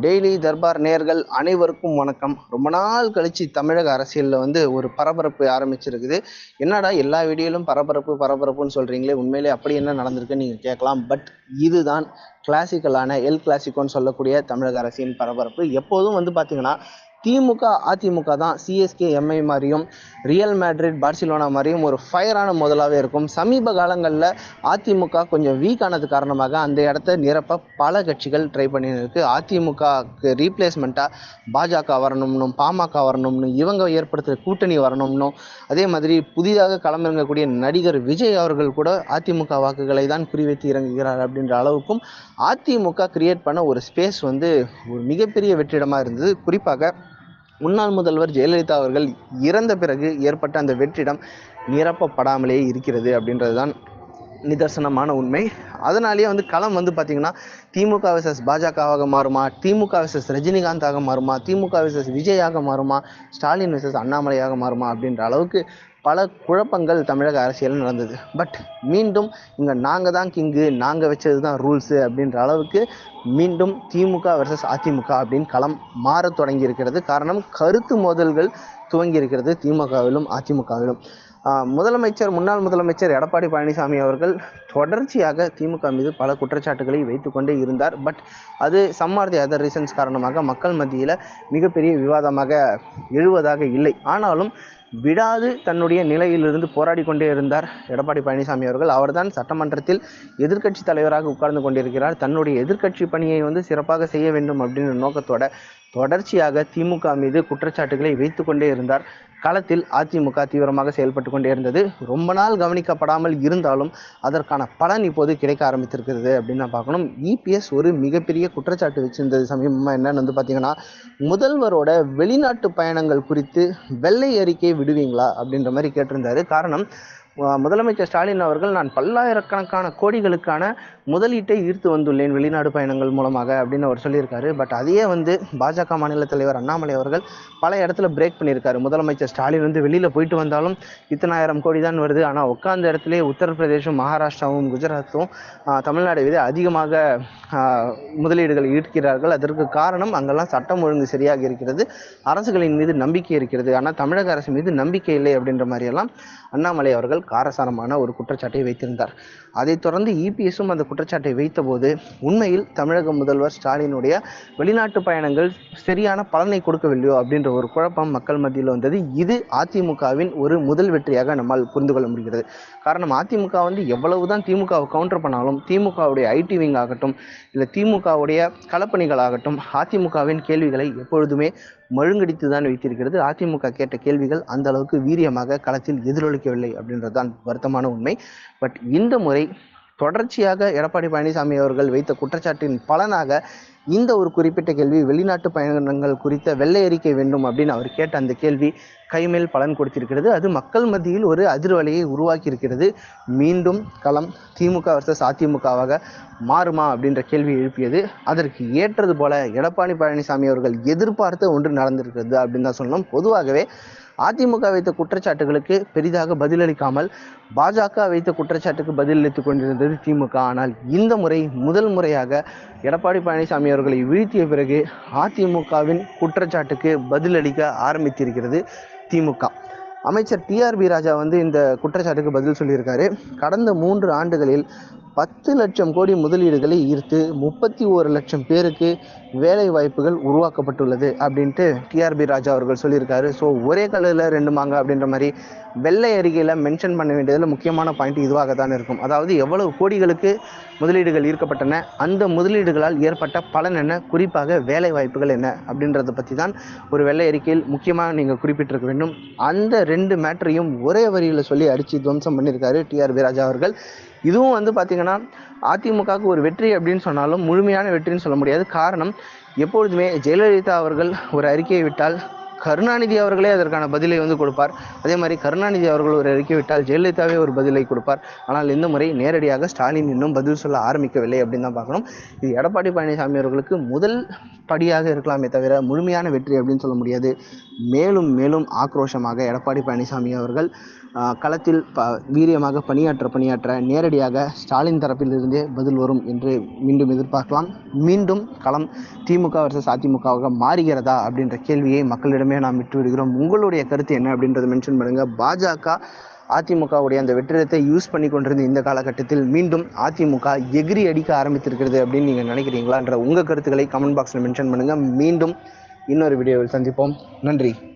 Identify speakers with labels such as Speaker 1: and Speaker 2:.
Speaker 1: Daily Darbar நேர்கள் அனைவருக்கும் வணக்கம். ரொம்ப நாள் கழிச்சு தமிழக அரசியலில் வந்து ஒரு பரபரப்பு ஆரம்பிச்சிருக்குது. என்னடா எல்லா வீடியோலும் பரபரப்பு பரபரப்புன்னு சொல்கிறீங்களே உண்மையிலே அப்படி என்ன நடந்திருக்குன்னு நீங்கள் கேட்கலாம். பட் இதுதான் கிளாசிக்கலான எல் கிளாசிக்கோன்னு சொல்லக்கூடிய தமிழக அரசியல் பரபரப்பு. எப்போதும் வந்து பார்த்திங்கன்னா திமுக அதிமுக தான் சிஎஸ்கே எம்ஐ மாதிரியும் ரியல் மேட்ரிட் பார்சிலோனா மாதிரியும் ஒரு ஃபயரான முதலாகவே இருக்கும். சமீப காலங்களில் அதிமுக கொஞ்சம் வீக் ஆனது காரணமாக அந்த இடத்த நிரப்ப பல கட்சிகள் ட்ரை பண்ணியிருக்கு. அதிமுகக்கு ரீப்ளேஸ்மெண்ட்டாக பாஜக வரணும்னும் பாமக வரணும்னு இவங்க ஏற்படுத்துகிற கூட்டணி வரணும்னும் அதே மாதிரி புதிதாக களமிறங்கக்கூடிய நடிகர் விஜய் அவர்கள் கூட அதிமுக வாக்குகளை தான் குறிவைத்து இறங்குகிறார் அப்படின்ற அளவுக்கும் அதிமுக கிரியேட் பண்ண ஒரு ஸ்பேஸ் வந்து ஒரு மிகப்பெரிய வெற்றிடமாக இருந்தது. குறிப்பாக முன்னாள் முதல்வர் ஜெயலலிதா அவர்கள் இறந்த பிறகு ஏற்பட்ட அந்த வெற்றிடம் நிரப்பப்படாமலே இருக்கிறது அப்படின்றது தான் நிதர்சனமான உண்மை. அதனாலேயே வந்து களம் வந்து பார்த்திங்கன்னா திமுக விசஸ் பாஜகவாக மாறுமா திமுக விசஸ் ரஜினிகாந்தாக மாறுமா திமுக விசஸ் விஜயாக மாறுமா ஸ்டாலின் விசஸ் அண்ணாமலையாக மாறுமா அப்படின்ற அளவுக்கு பல குழப்பங்கள் தமிழக அரசியலில் நடந்தது. பட் மீண்டும் இங்கே நாங்கள் தான் கிங்கு நாங்கள் வச்சது தான் ரூல்ஸு அப்படின்ற அளவுக்கு மீண்டும் திமுக வர்சஸ் அதிமுக அப்படின்னு களம் மாறத் தொடங்கி இருக்கிறது காரணம் கருத்து மோதல்கள் துவங்கி இருக்கிறது திமுகவிலும் அதிமுகவிலும். முதலமைச்சர் முன்னாள் முதலமைச்சர் எடப்பாடி பழனிசாமி அவர்கள் தொடர்ச்சியாக திமுக மீது பல குற்றச்சாட்டுகளை வைத்துக்கொண்டே இருந்தார். பட் அது some or the other reasons காரணமாக மக்கள் மத்தியில் மிகப்பெரிய விவாதமாக எழுவதாக இல்லை. ஆனாலும் விடாது தன்னுடைய நிலையிலிருந்து போராடி கொண்டே இருந்தார் எடப்பாடி பழனிசாமி அவர்கள். அவர்தான் சட்டமன்றத்தில் எதிர்க்கட்சி தலைவராக உட்கார்ந்து கொண்டிருக்கிறார். தன்னுடைய எதிர்க்கட்சி பணியை வந்து சிறப்பாக செய்ய வேண்டும் அப்படின்ற நோக்கத்தோட தொடர்ச்சியாக திமுக மீது குற்றச்சாட்டுகளை வைத்து கொண்டே இருந்தார். களத்தில் அதிமுக தீவிரமாக செயல்பட்டு கொண்டே இருந்தது. ரொம்ப நாள் கவனிக்கப்படாமல் இருந்தாலும் அதற்கான பலன் இப்போது கிடைக்க ஆரம்பித்திருக்கிறது அப்படின்னு நான் பார்க்கணும். இபிஎஸ் ஒரு மிகப்பெரிய குற்றச்சாட்டு வச்சிருந்தது சமீபமாக என்னன்னு வந்து பார்த்தீங்கன்னா முதல்வரோட வெளிநாட்டு பயணங்கள் குறித்து வெள்ளை அறிக்கை விடுவீங்களா அப்படின்ற மாதிரி கேட்டிருந்தாரு. காரணம் முதலமைச்சர் ஸ்டாலின் அவர்கள் நான் பல்லாயிரக்கணக்கான கோடிகளுக்கான முதலீட்டை ஈர்த்து வந்துள்ளேன் வெளிநாடு பயணங்கள் மூலமாக அப்படின்னு அவர் சொல்லியிருக்காரு. பட் அதையே வந்து பாஜக மாநில தலைவர் அண்ணாமலை அவர்கள் பல இடத்துல பிரேக் பண்ணியிருக்காரு. முதலமைச்சர் ஸ்டாலின் வந்து வெளியில் போயிட்டு வந்தாலும் இத்தனாயிரம் கோடி தான் வருது. ஆனால் உட்கார்ந்த இடத்துல உத்தரப்பிரதேசம் மகாராஷ்டிராவும் குஜராத்தும் தமிழ்நாடு தமிழ்நாடை விட அதிகமாக முதலீடுகள் ஈர்க்கிறார்கள் அதற்கு காரணம் அங்கெல்லாம் சட்டம் ஒழுங்கு சரியாக இருக்கிறது. அரசுகளின் மீது நம்பிக்கை இருக்கிறது. ஆனால் தமிழக அரசு மீது நம்பிக்கை இல்லை அப்படின்ற மாதிரியெல்லாம் அண்ணாமலை அவர்கள் காரசாரமான ஒரு குற்றச்சாட்டை வைத்திருந்தார். அதைத் தொடர்ந்து இபிஎஸும் அந்த குற்றச்சாட்டை வைத்தபோது உண்மையில் தமிழக முதல்வர் ஸ்டாலினுடைய வெளிநாட்டு பயணங்கள் சரியான பலனை கொடுக்கவில்லையோ அப்படின்ற ஒரு குழப்பம் மக்கள் மத்தியில் வந்தது. இது அதிமுகவின் ஒரு முதல் வெற்றியாக நம்மால் புரிந்து கொள்ள முடிகிறது. காரணம் அதிமுக வந்து எவ்வளவுதான் திமுகவை கவுண்டர் பண்ணாலும் திமுகவுடைய ஐடி விங் ஆகட்டும் இல்லை திமுகவுடைய களப்பணிகள் ஆகட்டும் அதிமுகவின் கேள்விகளை எப்பொழுதுமே மழுங்கடித்து தான் வைத்திருக்கிறது. அதிமுக கேட்ட கேள்விகள் அந்த அளவுக்கு வீரியமாக களத்தில் எதிரொலிக்கவில்லை அப்படின்றது தான் வருத்தமான உண்மை. பட் இந்த முறை தொடர்ச்சியாக எடப்பாடி பழனிசாமி அவர்கள் வைத்த குற்றச்சாட்டின் பலனாக இந்த ஒரு குறிப்பிட்ட கேள்வி வெளிநாட்டு பயணங்கள் குறித்த வெள்ளை அறிக்கை வேண்டும் அப்படின்னு அவர் கேட்ட அந்த கேள்வி கைமேல் பலன் கொடுத்திருக்கிறது. அது மக்கள் மத்தியில் ஒரு அதிர்வலையை உருவாக்கி இருக்கிறது மீண்டும் களம் திமுக வர்சஸ் அதிமுகவாக மாறுமா அப்படின்ற கேள்வி எழுப்பியது. அதற்கு ஏற்றது போல எடப்பாடி பழனிசாமி அவர்கள் எதிர்பார்த்த ஒன்று நடந்திருக்கிறது அப்படின்னு தான் சொல்லணும். பொதுவாகவே அதிமுக வைத்த குற்றச்சாட்டுகளுக்கு பெரிதாக பதிலளிக்காமல் பாஜக வைத்த குற்றச்சாட்டுக்கு பதிலளித்துக் கொண்டிருந்தது திமுக. ஆனால் இந்த முறை முதல் முறையாக எடப்பாடி பழனிசாமி அவர்களை வீழ்த்திய பிறகு அதிமுகவின் குற்றச்சாட்டுக்கு பதிலளிக்க ஆரம்பித்திருக்கிறது திமுக. அமைச்சர் டிஆர்பி ராஜா வந்து இந்த குற்றச்சாட்டுக்கு பதில் சொல்லியிருக்காரு. கடந்த மூன்று ஆண்டுகளில் பத்து லட்சம் கோடி முதலீடுகளை ஈர்த்து முப்பத்தி ஒரு லட்சம் பேருக்கு வேலை வாய்ப்புகள் உருவாக்கப்பட்டுள்ளது அப்படின்ட்டு டிஆர்பி ராஜா அவர்கள் சொல்லியிருக்காரு. ஸோ ஒரே கலரில் ரெண்டு மாங்க அப்படின்ற மாதிரி வெள்ளை அறிக்கையில் மென்ஷன் பண்ண வேண்டியதில் முக்கியமான பாயிண்ட் இதுவாக தான் இருக்கும். அதாவது எவ்வளவு கோடிகளுக்கு முதலீடுகள் ஈர்க்கப்பட்டன அந்த முதலீடுகளால் ஏற்பட்ட பலன் என்ன குறிப்பாக வேலை வாய்ப்புகள் என்ன அப்படின்றத பற்றி தான் ஒரு வெள்ளை அறிக்கையில் முக்கியமாக நீங்கள் குறிப்பிட்டிருக்க வேண்டும். அந்த ரெண்டு மேட்டரையும் ஒரே வரியில் சொல்லி அடித்து துவம்சம் பண்ணியிருக்காரு டிஆர் விராஜா அவர்கள். இதுவும் வந்து பார்த்திங்கன்னா அதிமுகவுக்கு ஒரு வெற்றி அப்படின்னு சொன்னாலும் முழுமையான வெற்றின்னு சொல்ல முடியாது. காரணம் எப்பொழுதுமே ஜெயலலிதா அவர்கள் ஒரு அறிக்கையை விட்டால் கருணாநிதி அவர்களே அதற்கான பதிலை வந்து கொடுப்பார். அதே மாதிரி கருணாநிதி அவர்கள் ஒரு அறிக்கை விட்டால் ஜெயலலிதாவே ஒரு பதிலை கொடுப்பார். ஆனால் இந்த முறை நேரடியாக ஸ்டாலின் இன்னும் பதில் சொல்ல ஆரம்பிக்கவில்லை அப்படின்னு தான் பார்க்கணும். இது எடப்பாடி பழனிசாமி அவர்களுக்கு முதல் படியாக இருக்கலாமே தவிர முழுமையான வெற்றி அப்படின்னு சொல்ல முடியாது. மேலும் மேலும் ஆக்ரோஷமாக எடப்பாடி பழனிசாமி அவர்கள் களத்தில் ப வீரியமாக பணியாற்ற பணியாற்ற நேரடியாக ஸ்டாலின் தரப்பிலிருந்தே பதில் வரும் என்று மீண்டும் எதிர்பார்க்கலாம். மீண்டும் களம் திமுக வர்சஸ் அதிமுகவாக மாறுகிறதா அப்படின்ற கேள்வியை மக்களிடமே நாம் விட்டு விடுகிறோம். உங்களுடைய கருத்து என்ன அப்படின்றத மென்ஷன் பண்ணுங்க. பாஜக அதிமுகவுடைய அந்த வெற்றிடத்தை யூஸ் பண்ணி கொண்டிருந்த இந்த காலகட்டத்தில் மீண்டும் அதிமுக எகிரி அடிக்க ஆரம்பித்திருக்கிறது அப்படின்னு நீங்கள் நினைக்கிறீங்களான்ற உங்கள் கருத்துக்களை கமெண்ட் பாக்ஸில் மென்ஷன் பண்ணுங்கள் மீண்டும் இன்னொரு வீடியோவில் சந்திப்போம். நன்றி.